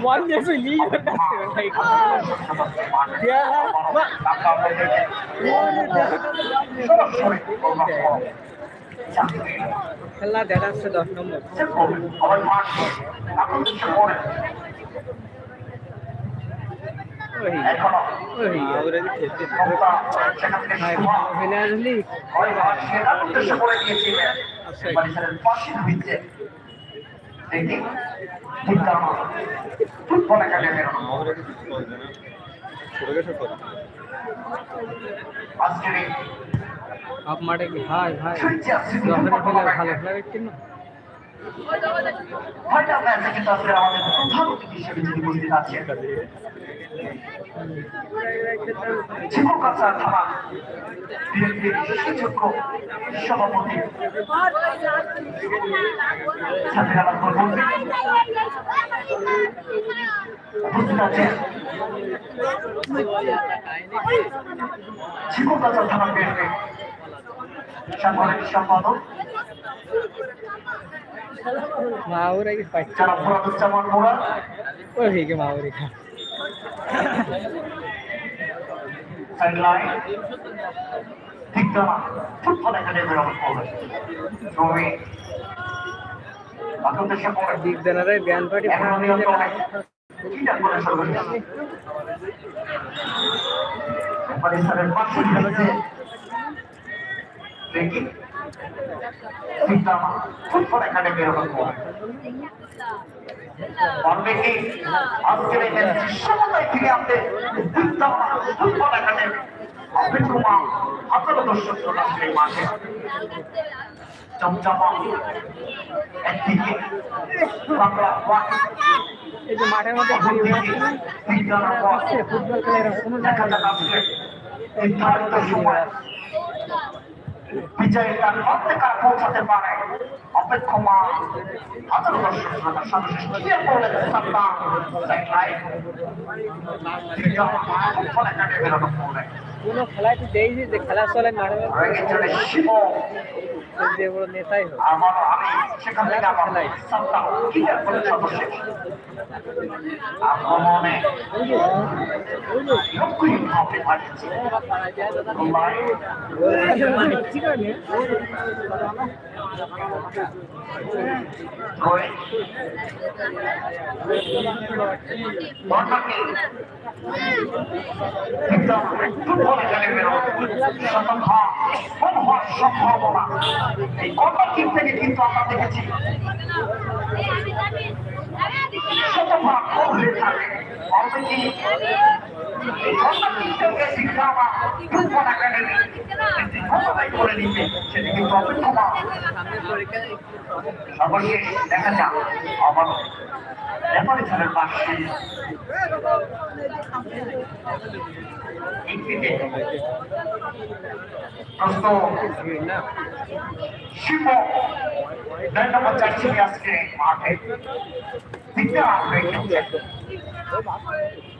Buat dia sini. Dia খেলা দেখাচ্ছে দশ নম্বর খেলতে ফেলে আসলি ফুটবল একাডেমির আজকের এই আপ মাঠে কি ভাই ভাই ভালো। কিনা খেলা হয়তো আপনার কাছে তো আজকে আমাদের প্রধান অতিথি হিসেবে যিনি উপস্থিত আছেন বিএনপি সাংগঠনিক সম্পাদক কি জমি বাকি উদ্দেশ্যে পড়ে দিক দেনারে জ্ঞান পাটি এখনও ফুটবল একাডেমির অনেকেই আজকের এই সমতায় ফিরে আনতে বিদ্যমান ফুটবল একাডেমি অভিন কুমার হাজারো দর্শক শ্রোতা সেই মাঠে চমচমা একদিকে বাংলা এই যে মাঠের মধ্যে নির্ধারিত সময় বিজয়ের গান প্রত্যেকার পৌঁছাতে পারে। অপেক্ষমান হাজার দর্শক শ্রোতা সর্বশেষ ক্লিয়ার করলেন সাদ্দাম কোনো খেলায় তো দেই যে খেলা চলে মাঠে যে নেতাই হোক। একদম হওয়ার সম্ভাবনা এই কর্নার কিক থেকে কিন্তু আমরা দেখেছি শতভাগ হয়ে আমার ক্ষমতায় করে নিতে সেটি কিন্তু দেখা যাক আবারও রেফারি স্যারের পাশে প্রশ্ন শিব আজকে মাঠে হয়ে খেলছে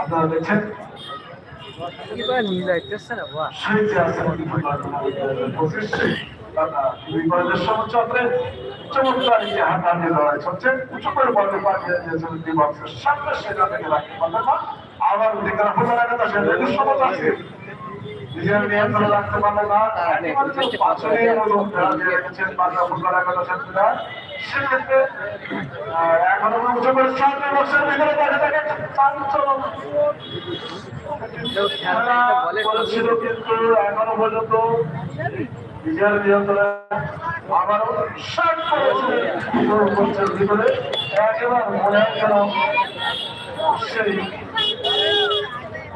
আপনারা দেখছেন না চমৎকার যে হাতাহাতি লড়াই চলছে। উঁচু করে বলতে দিবসের সামনে সেটা থেকে রাখতে পারলেন না। আবার দিকে ফুল লাগাতে সেটা সমত আছে। নিজের নিয়ন্ত্রণ রাখতে পারলেন না একমাত্র মতো খেলা দিয়ে রেখেছেন একাদশ ছাত্রীরা সেক্ষেত্রে এখনও উঁচু করে সামনে বছর ভিতরে দেখা থাকে বলছিল কিন্তু এখনও পর্যন্ত আবারও করেছে পঞ্চাশ ভিতরে একেবারে মনে হয় সেই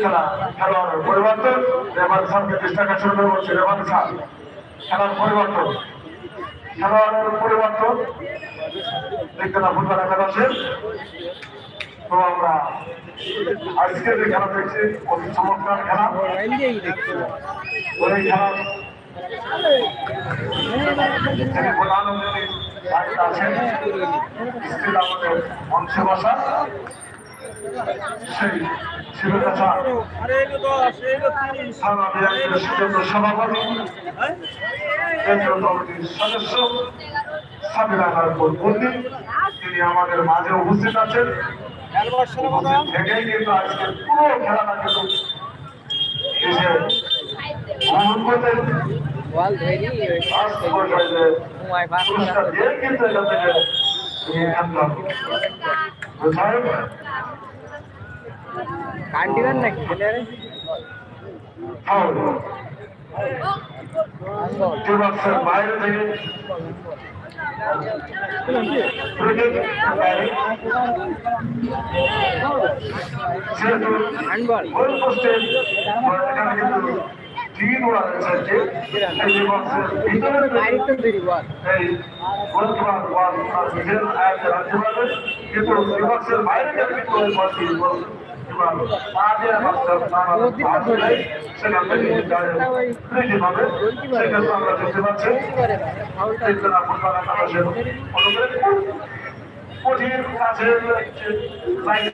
খেলা, খেলোয়াড়ের পরিবর্তন রেমান সামকে চেষ্টাটা শুরু করছে রেমান সাম খেলার পরিবর্তন। খেলোয়াড়ের পরিবর্তন। দেখতে না ফুটবল একাদশের। তো আমরা আজকে যে খেলা দেখছি, অতি চমৎকার খেলা। ওই খেলা প্রধান আমাদের মঞ্চে বসা সেই শিবকাছা সভাপতি সদস্য সাবিরা নারপুর পণ্ডিত তিনি আমাদের মাঝে উপস্থিত আছেন থেকেই কিন্তু আজকে পুরো খেলাটা কিন্তু এসে ভ্রমণ করতেন বল ধরি ফার্স্ট পর্যায়ে মোবাইল বাস পুরস্কার দিয়ে কিন্তু এখান থেকে নিয়ে আনলাম কোথায় কান্ডিগান না খেলে রে ফাউল টিমাক্সের বাইরে থেকে ক্রিকেট যেহেতু হ্যান্ডবল গোল পোস্টে টিকিট ওরা রয়েছে তার কিন্তু বিপক্ষের বাইরে গেলে কিন্তু কঠিন কাজের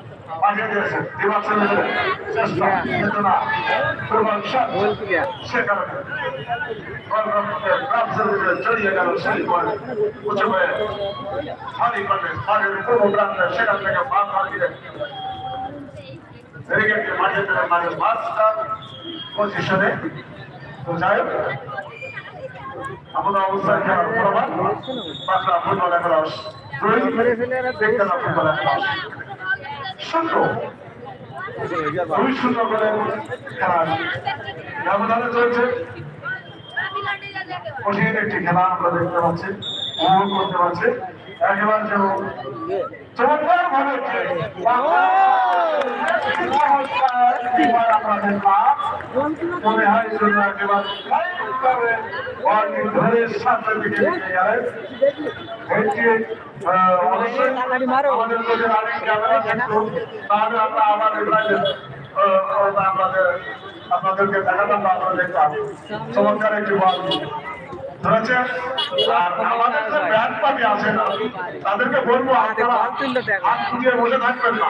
বাজিয়ে দিয়েছে। দিবাচ্ছেন চেষ্টা কিন্তু না ফুটবল শট গোল কি গয়া সে কারণে জড়িয়ে গেল সেই বল উঁচু হয়ে তো যাই আমাদের অবস্থায় খেলার প্রমাণ বাংলা ফুটবল একাদশ দুই দেখতে না ফুটবল একাদশ শূন্য দুই শূন্য করে খেলার ব্যবধানে চলছে কঠিন একটি খেলা আমরা দেখতে পাচ্ছি একেবারে মনে হয় ধরে আহ, আপনাদের আপনাদেরকে দেখাতাম আপনারা দেখতাম চমৎকার একটি বল ধরেছে আর আমাদের যে ব্যাট পার্টি আছে তাদেরকে বলব আপনারা হাত ফুটিয়ে বসে থাকবেন না।